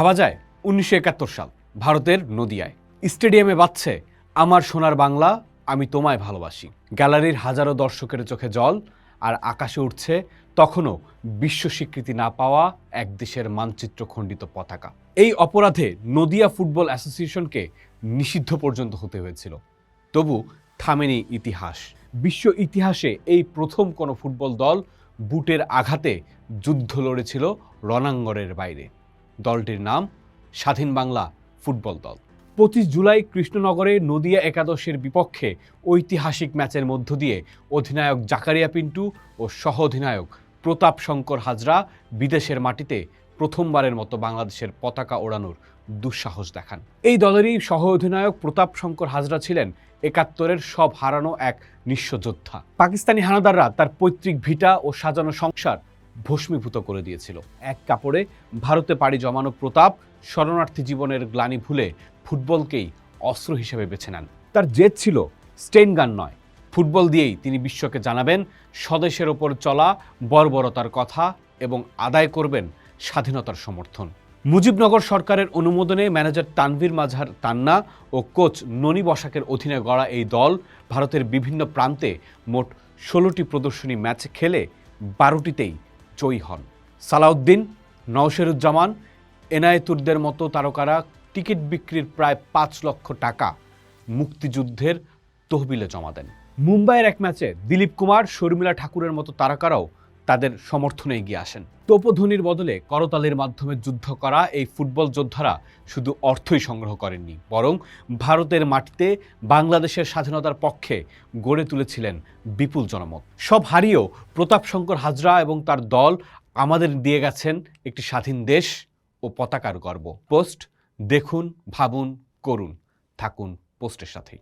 ভাবা যায় উনিশশো একাত্তর সাল, ভারতের নদিয়ায়। স্টেডিয়ামে বাজছে, আমার সোনার বাংলা, আমি তোমায় ভালোবাসি। গ্যালারির হাজারো দর্শকের চোখে জল, আর আকাশে উঠছে তখনও বিশ্ব স্বীকৃতি না পাওয়া এক দেশের মানচিত্র খণ্ডিত পতাকা। এই অপরাধে নদিয়া ফুটবল অ্যাসোসিয়েশনকে নিষিদ্ধ পর্যন্ত হতে হয়েছিল। তবু থামেনি ইতিহাস। বিশ্ব ইতিহাসে এই প্রথম কোনো ফুটবল দল বুটের আঘাতে যুদ্ধ লড়েছিল রণাঙ্গনের বাইরে। দলটির নাম স্বাধীন বাংলা ফুটবল দল। পঁচিশ জুলাই কৃষ্ণনগরে নদিয়া একাদশের বিপক্ষে ঐতিহাসিক ম্যাচের মধ্য দিয়ে অধিনায়ক জাকারিয়া পিন্টু ও সহ অধিনায়ক প্রতাপ শঙ্কর হাজরা বিদেশের মাটিতে প্রথমবারের মতো বাংলাদেশের পতাকা ওড়ানোর দুঃসাহস দেখান। এই দলেরই সহ অধিনায়ক প্রতাপ শঙ্কর হাজরা ছিলেন একাত্তরের সব হারানো এক নিঃস্ব যোদ্ধা। পাকিস্তানি হানাদাররা তার পৈতৃক ভিটা ও সাজানো সংসার ভস্মীভূত করে দিয়েছিল। এক কাপড়ে ভারতে পাড়ি জমানো প্রতাপ শরণার্থী জীবনের গ্লানি ভুলে ফুটবলকেই অস্ত্র হিসেবে বেছে নেন। তার জেদ ছিল স্টেইন গান নয়। ফুটবল দিয়েই তিনি বিশ্বকে জানাবেন, স্বদেশের ওপর চলা, বর্বরতার কথা এবং আদায় করবেন স্বাধীনতার সমর্থন। মুজিবনগর সরকারের অনুমোদনে ম্যানেজার তানভীর মাঝার তান্না ও কোচ ননি বসাকের অধীনে গড়া এই দল ভারতের বিভিন্ন প্রান্তে মোট ষোলোটি প্রদর্শনী ম্যাচ খেলে বারোটিতেই জয়ী হন। সালাউদ্দিন, নওশেরুজ্জামান, এনায়েতুরদের মতো তারকারা টিকিট বিক্রির প্রায় পাঁচ লক্ষ টাকা মুক্তিযুদ্ধের তহবিলে জমা দেন। মুম্বাইয়ের এক ম্যাচে দিলীপ কুমার, শর্মিলা ঠাকুরের মতো তারকারাও তাদের সমর্থনে এগিয়ে আসেন। তোপধ্বনির বদলে করতালের মাধ্যমে যুদ্ধ করা এই ফুটবল যোদ্ধারা শুধু অর্থই সংগ্রহ করেননি, বরং ভারতের মাটিতে বাংলাদেশের স্বাধীনতার পক্ষে গড়ে তুলেছিলেন বিপুল জনমত। সব হারিয়েও প্রতাপ শঙ্কর হাজরা এবং তার দল আমাদের দিয়ে গেছেন একটি স্বাধীন দেশ ও পতাকার গর্ব। পোস্ট, দেখুন, ভাবুন, করুন, থাকুন পোস্টের সাথেই।